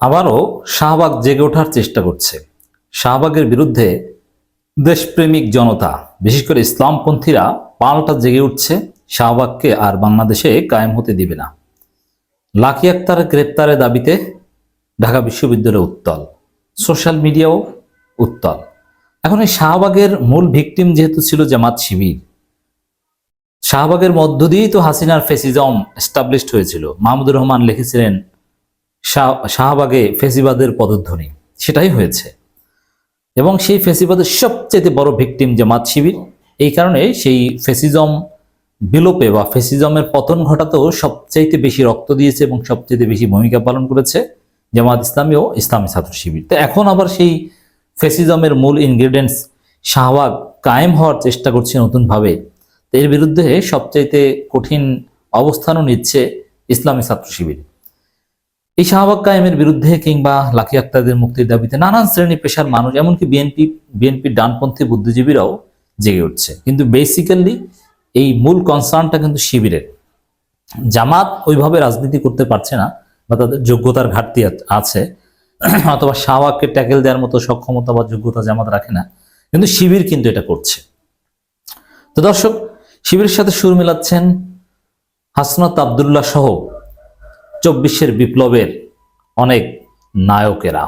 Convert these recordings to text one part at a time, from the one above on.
আবারও শাহবাগ জেগে ওঠার চেষ্টা করছে। শাহবাগের বিরুদ্ধে দেশপ্রেমিক জনতা, বিশেষ করে ইসলামপন্থীরা পাল্টা জেগে উঠছে, শাহবাগকে আর বাংলাদেশে কায়েম হতে দিবে না। লাকি আক্তার গ্রেপ্তারের দাবিতে ঢাকা বিশ্ববিদ্যালয় উত্তল, সোশ্যাল মিডিয়াও উত্তল। এখন এই শাহবাগের মূল ভিকটিম যেহেতু ছিল জামাত শিবির, শাহবাগের মধ্য দিয়েই তো হাসিনার ফেসিজম এস্টাবলিশড হয়েছিল। মাহমুদুর রহমান লিখেছিলেন শাহবাগে ফেসিবাদের পদধ্বনি। সেটাই হয়েছে। এবং সেই ফেসিবাদের সবচেয়ে বড় ভিকটিম জামাত শিবির, এই কারণে সেই ফেসিজম বিলোপে বা ফেসিজমের পতন ঘটাতেও সবচাইতে বেশি রক্ত দিয়েছে এবং সবচেয়ে বেশি ভূমিকা পালন করেছে জামাত ইসলামী ও ইসলামী ছাত্র শিবির। তো এখন আবার সেই ফেসিজমের মূল ইনগ্রিডিয়েন্টস শাহবাগ কায়েম হওয়ার চেষ্টা করছে নতুনভাবে। এর বিরুদ্ধে সবচাইতে কঠিন অবস্থানও নিচ্ছে ইসলামী ছাত্র শিবির। এই শাহবাগ কায়েমের বিরুদ্ধে কিংবা লাকি আক্তারদের মুক্তির দাবিতে নানান শ্রেণি পেশার মানুষ, এমনকি বিএনপি বিএনপির ডানপন্থী বুদ্ধিজীবীরাও জেগে উঠছে। কিন্তু বেসিক্যালি এই মূল কনসার্নটা কিন্তু শিবিরের। জামাত ওইভাবে রাজনীতি করতে পারছে না বা তাদের যোগ্যতার ঘাটতি আছে, অথবা শাহবাগকে ট্যাকেল দেওয়ার মতো সক্ষমতা বা যোগ্যতা জামাত রাখে না। কিন্তু শিবির কিন্তু এটা করছে। তো দর্শক, শিবিরের সাথে সুর মিলাচ্ছেন হাসনাত আবদুল্লাহ সহ চব্বিশের বিপ্লবের অনেক নায়কেরা,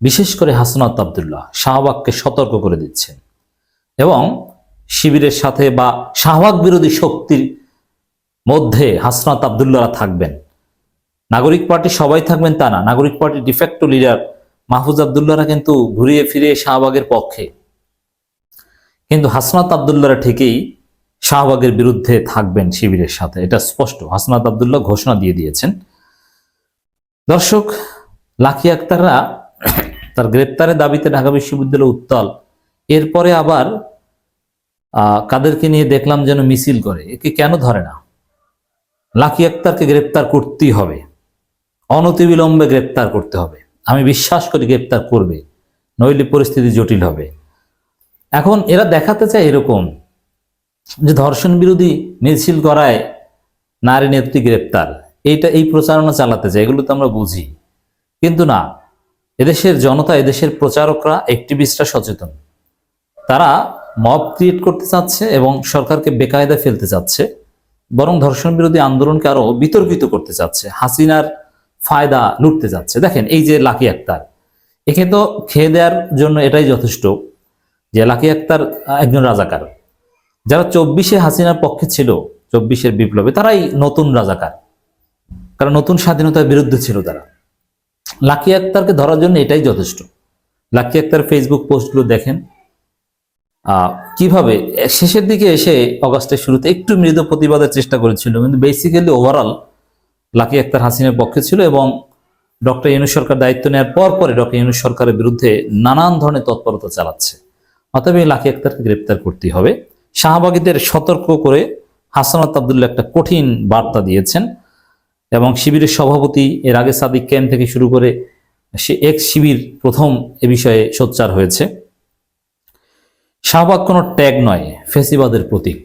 বিশেষ করে হাসনাত আবদুল্লাহ, শাহবাগকে সতর্ক করে দিচ্ছেন এবং শিবিরের সাথে বা শাহবাগ বিরোধী শক্তির মধ্যে হাসনাত আবদুল্লাহরা থাকবেন। নাগরিক পার্টি সবাই থাকবেন তা না, Nagorik party de facto leader Mahfuz আবদুল্লাহরা কিন্তু ঘুরিয়ে ফিরিয়ে শাহবাগের পক্ষে। কিন্তু হাসনাত আবদুল্লাহরা ঠিকই শাহবাগের বিরুদ্ধে থাকবেন শিবিরের সাথে, এটা স্পষ্ট। হাসনাত আবদুল্লাহ ঘোষণা দিয়ে দিয়েছেন। দর্শক, লাকি আক্তাররা তার গ্রেপ্তারের দাবিতে ঢাকা বিশ্ববিদ্যালয় উত্তাল। এরপরে আবার কাদেরকে নিয়ে দেখলাম যেন মিছিল করে। একে কেন ধরে না? লাকি আক্তারকে গ্রেপ্তার করতেই হবে। অনতিবিলম্বে গ্রেপ্তার করতে হবে। আমি বিশ্বাস করি গ্রেপ্তার করবে। নইলে পরিস্থিতি জটিল হবে। এখন এরা দেখাতে চায় এরকম যে ধর্ষণ বিরোধী মিছিল করায় নারী নেত্রী গ্রেপ্তার। এইটা এই প্রচারণা চালাতে চায় এগুলো তো আমরা বুঝি। কিন্তু না, এদেশের জনতা, এদেশের প্রচারকরা অ্যাক্টিভিস্টরা সচেতন। তারা মব ক্রিয়েট করতে চাচ্ছে এবং সরকারকে বেকায়দা ফেলতে চাচ্ছে, বরং ধর্ষণ বিরোধী আন্দোলনকে আরও বিতর্কিত করতে চাচ্ছে, হাসিনার ফায়দা লুটতে চাচ্ছে। দেখেন, এই যে লাকি আক্তার, একে তো খেয়ে দেওয়ার জন্য এটাই যথেষ্ট যে লাকি আক্তার একজন রাজাকার। যারা চব্বিশে হাসিনার পক্ষে ছিল, চব্বিশের বিপ্লবে, তারাই নতুন রাজাকার। কারণ নতুন স্বাধীনতার বিরুদ্ধে ছিল তারা। লাকি আক্তারকে ধরার জন্য এটাই যথেষ্ট। লাকি আক্তার ফেসবুক পোস্টগুলো দেখেন। কীভাবে, শেষের দিকে এসে অগাস্টের শুরুতে একটু মৃদু প্রতিবাদের চেষ্টা করেছিল, কিন্তু বেসিক্যালি ওভারঅল লাকি আক্তার হাসিনের পক্ষে ছিল এবং ডক্টর ইউনুস সরকার দায়িত্ব নেওয়ার পর পরে ডক্টর ইউনুস সরকারের বিরুদ্ধে নানান ধরনের তৎপরতা চালাচ্ছে। অতএব এই লাকি আক্তারকে গ্রেপ্তার করতেই হবে। শাহবাগীদের সতর্ক করে হাসানাত আবদুল্লাহ একটা কঠিন বার্তা দিয়েছেন। এবং শিবিরের সভাপতি এর আগে সাদিক ক্যান থেকে শুরু করে সে এক্স শিবির প্রথম এ বিষয়ে সোচ্চার হয়েছে। শাহবাগ কোনো ট্যাগ নয়, ফেসিবাদের প্রতীক।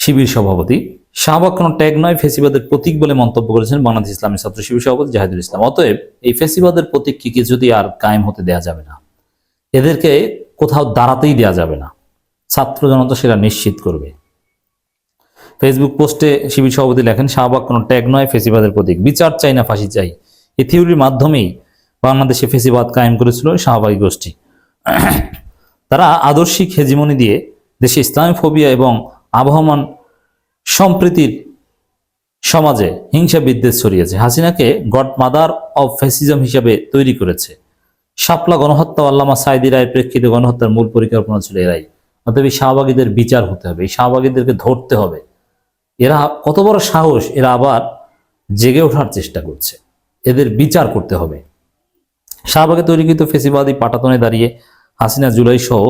শিবির সভাপতি, শাহবাগ কোনো ট্যাগ নয়, ফেসিবাদের প্রতীক বলে মন্তব্য করেছেন বাংলাদেশ ইসলামী ছাত্র শিবির সভাপতি জাহিদুল ইসলাম। অতএব এই ফেসিবাদের প্রতীক কি যদি আর কায়েম হতে দেয়া যাবে না, এদেরকে কোথাও দাঁড়াতেই দেয়া যাবে না। ছাত্র জনতা সেটা নিশ্চিত করবে। ফেসবুক পোস্টে শিবির সভাপতি লেখেন, শাহবাগ কোনো ট্যাগ নয়, ফেসিবাদের প্রতীক। বিচার চাই না, ফাঁসি চাই। এই থিওরির মাধ্যমেই বাংলাদেশে ফেসিবাদ কায়েম করেছিল শাহবাগী গোষ্ঠী। তারা আদর্শিক হেজিমনি দিয়ে দেশে ইসলামী ফোবিয়া এবং আবহমান সম্প্রীতির সমাজে হিংসা বিদ্বেষ ছড়িয়েছে। হাসিনাকে গড মাদার অব ফ্যাসিজম হিসাবে তৈরি করেছে। শাপলা গণহত্যা আল্লামা সাইদি রায়ের প্রেক্ষিতে গণহত্যার মূল পরিকল্পনা ছিল এরাই। অতএব এই শাহবাগীদের বিচার হতে হবে, এই শাহবাগীদেরকে ধরতে হবে। এরা কত বড় সাহস, এরা আবার জেগে ওঠার চেষ্টা করছে। এদের বিচার করতে হবে। শাহবাগে তৈরিকৃত ফেসিবাদী পাটাতনে দাঁড়িয়ে হাসিনা জুলাই সহ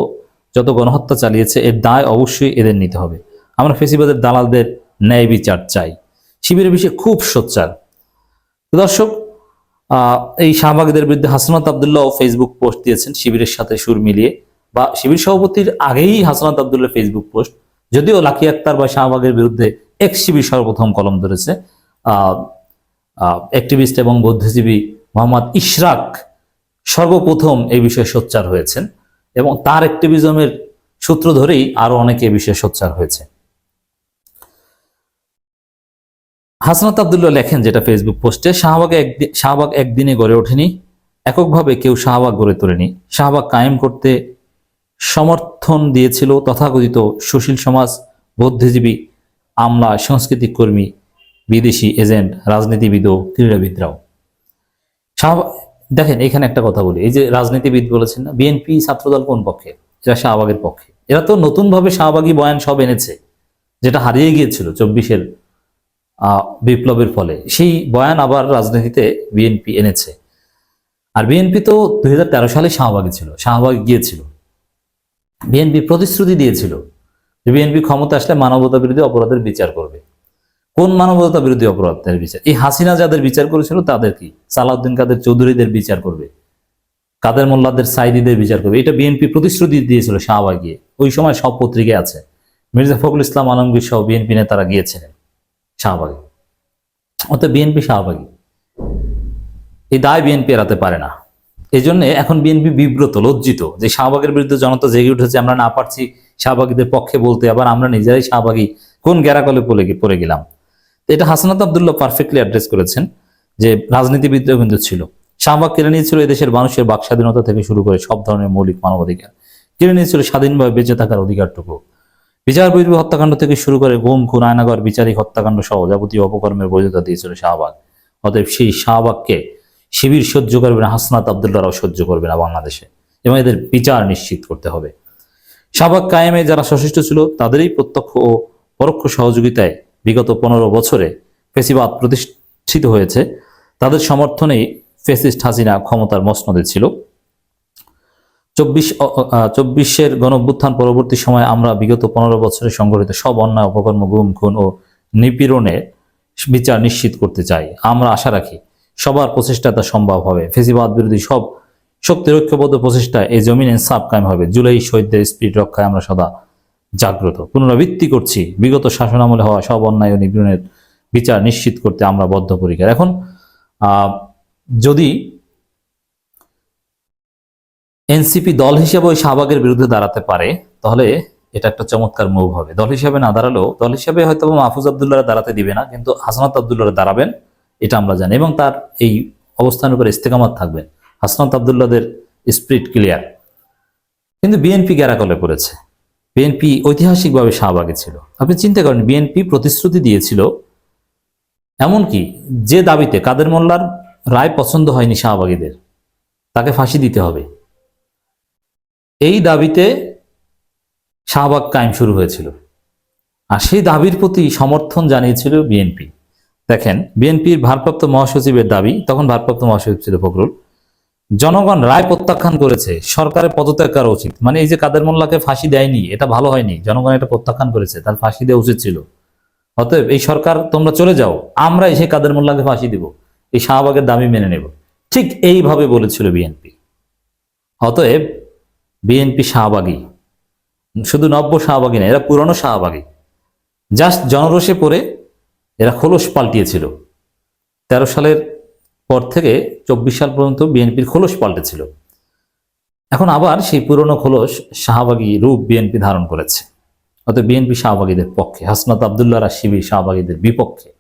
যত গণহত্যা চালিয়েছে, এর দায় অবশ্যই এদের নিতে হবে। আমরা ফেসিবাদের দালালদের ন্যায় বিচার চাই। শিবিরের বিষয়ে খুব সোচ্চার। দর্শক এই শাহবাগীদের বিরুদ্ধে হাসনাত আবদুল্লাহ ফেসবুক পোস্ট দিয়েছেন শিবিরের সাথে সুর মিলিয়ে বা শিবির সভাপতির আগেই হাসনাত আবদুল্লাহ ফেসবুক পোস্ট যদিও লাকি আক্তার বা শাহবাগের বিরুদ্ধে এক্স শিবির সর্বপ্রথম কলম ধরেছে। অ্যাক্টিভিস্ট এবং বুদ্ধিজীবী মোহাম্মদ ইশরাক সর্বপ্রথম এই বিষয়ে সোচ্চার হয়েছেন এবং তার অ্যাক্টিভিজমের সূত্র ধরেই আরও অনেকে এ বিষয়ে সোচ্চার হয়েছে। হাসনাত আবদুল্লাহ লেখেন যেটা ফেসবুক পোস্টে, শাহবাগ একদিন শাহবাগ একদিনে গড়ে ওঠেনি, এককভাবে কেউ শাহবাগ গড়ে তোলেনি। শাহবাগ কায়েম করতে সমর্থন দিয়েছিল তথাকথিত সুশীল সমাজ, বুদ্ধিজীবী আমলা সাংস্কৃতিক কর্মী, বিদেশি এজেন্ট, রাজনীতিবিদ ও ক্রীড়াবিদরাও। দেখেন, এখানে একটা কথা বলি। এই যে রাজনীতিবিদ বলেছেন না, বিএনপি ছাত্রদল কোন পক্ষে? এরা শাহবাগের পক্ষে। এরা তো নতুনভাবে শাহবাগী বয়ান সব এনেছে, যেটা হারিয়ে গিয়েছিল চব্বিশের বিপ্লবের ফলে। সেই বয়ান আবার রাজনীতিতে বিএনপি এনেছে। আর বিএনপি তো দু হাজার তেরো সালে শাহবাগে ছিল, শাহবাগে গিয়েছিল। বিএনপি প্রতিশ্রুতি দিয়েছিল বিএনপি ক্ষমতা আসলে মানবতা বিরোধী অপরাধের বিচার করবে। কোন মানবতা বিরোধী অপরাধের বিচার? এই হাসিনা যাদের বিচার করেছিল, তাদের কি? সালাউদ্দিন কাদের চৌধুরীদের বিচার করবে? কাদের মোল্লাদের সাইদিদের বিচার করবে? এটা বিএনপি প্রতিশ্রুতি দিয়েছিল শাহবাগ। ওই সময় সব পত্রিকায় আছে। মির্জা ফখরুল ইসলাম আলমগীর সহ বিএনপি নেতারা গিয়েছিলেন শাহবাগে। অর্থাৎ বিএনপি শাহবাগী। এই দায় বিএনপি এড়াতে পারে না। এই জন্য এখন বিএনপি বিব্রত, লজ্জিত যে শাহবাগের বিরুদ্ধে জনতা জেগে উঠেছে, আমরা না পারছি শাহবাগীদের পক্ষে বলতে আবার আমরা নিজেরাই শাহবাগী কোন গ্যারাকলে পড়ে পড়ে গেলাম। এটা হাসনাত আবদুল্লাহ পারফেক্টলি অ্যাড্রেস করেছেন যে রাজনীতিবিদরাও কিন্তু ছিল। শাহবাগ কেড়ে নিয়েছিল এদেশের মানুষের বাক স্বাধীনতা থেকে শুরু করে সব ধরনের মৌলিক মানবাধিকার। কেড়ে নিয়েছিল স্বাধীনভাবে বেঁচে থাকার অধিকারটুকু। বিচার বিরোধী হত্যাকাণ্ড থেকে শুরু করে গুম, খুন আয়নাগর বিচারিক হত্যাকাণ্ড সহ যাবতীয় অপকর্মের বৈধতা দিয়েছিল শাহবাগ। অতএব সেই শাহবাগকে শিবির সহ্য করবে না, হাসনাত আবদুল্লাহরাও সহ্য করবে না বাংলাদেশে। এবং এদের বিচার নিশ্চিত করতে হবে। শাহবাগ কায়েমে যারা সশিষ্ট ছিল, তাদেরই প্রত্যক্ষ ও পরোক্ষ সহযোগিতায় বিগত পনেরো বছরে ফেসিবাদ প্রতিষ্ঠিত হয়েছে। তাদের সমর্থনেই ফেসিস্ট হাসিনা ক্ষমতার মসনদে ছিল। চব্বিশ চব্বিশের গণভ্যুত্থান পরবর্তী সময়ে আমরা বিগত পনেরো বছরে সংঘটিত সব অন্যায়, অপকর্ম, গুম, খুন ও নিপীড়নের বিচার নিশ্চিত করতে চাই। আমরা আশা রাখি সবার প্রচেষ্টা তা সম্ভব হবে। ফেসিবাদ বিরোধী সব শক্তির ঐক্যবদ্ধ প্রচেষ্টায় এই জমিন ইনসাফ কায়েম হবে। জুলাই শহীদদের স্পিড রক্ষায় আমরা সদা জাগ্রত। পুনরাবৃত্তি করছি। বিগত শাসনামলে হওয়া সব অন্যায় ও নিপীড়নের বিচার নিশ্চিত করতে আমরা বদ্ধপরিকর। এখন যদি এনসিপি দল হিসেবে ওই শাহবাগের বিরুদ্ধে দাঁড়াতে পারে, তাহলে এটা একটা চমৎকার মুভ হবে। দল হিসাবে না দাঁড়ালেও, দল হিসাবে হয়তো মাহফুজ আবদুল্লাহ দাঁড়াতে দিবে না, কিন্তু হাসনাত আবদুল্লাহ দাঁড়াবেন, এটা আমরা জানি। এবং তার এই অবস্থানের উপর ইস্তেকামাত থাকবেন হাসনাত আবদুল্লাদের স্প্রিট ক্লিয়ার। কিন্তু বিএনপি গ্যারাকলে পড়েছে। বিএনপি ঐতিহাসিকভাবে শাহবাগে ছিল। আপনি চিন্তা করেন, বিএনপি প্রতিশ্রুতি দিয়েছিল এমনকি যে দাবিতে কাদের মোল্লার রায় পছন্দ হয়নি শাহবাগীদের, তাকে ফাঁসি দিতে হবে। এই দাবিতে শাহবাগ কায়েম শুরু হয়েছিল। আর সেই দাবির প্রতি সমর্থন জানিয়েছিল বিএনপি। দেখেন, বিএনপির ভারপ্রাপ্ত মহাসচিবের দাবি, তখন ভারপ্রাপ্ত মহাসচিব ছিল ফখরুল জনগণ রায় প্রত্যাখ্যান করেছে, সরকারের পদত্যাগ করা উচিত। মানে এই যে কাদের মোল্লাকে ফাঁসি দেয়নি, এটা ভালো হয়নি, জনগণ এটা প্রত্যাখ্যান করেছে, তার ফাঁসি দেওয়া উচিত ছিল। অতএব এই সরকার, তোমরা চলে যাও আমরা এসে কাদের মোল্লাকে ফাঁসি দিব, এই শাহবাগের দাবি মেনে নেব। ঠিক এইভাবে বলেছিল বিএনপি। অতএব বিএনপি শাহবাগী, শুধু নব্য শাহবাগী না, এরা পুরনো শাহবাগী। জাস্ট জনরোষে পড়ে এরা খোলস পাল্টিয়েছিল। তেরো সালের পর থেকে চব্বিশ সাল পর্যন্ত বিএনপির খোলস পাল্টেছিল। এখন আবার সেই পুরনো খোলস শাহবাগী রূপ বিএনপি ধারণ করেছে। অর্থাৎ বিএনপি শাহবাগীদের পক্ষে, হাসনাত আবদুল্লাহ শিবির শাহবাগীদের বিপক্ষে।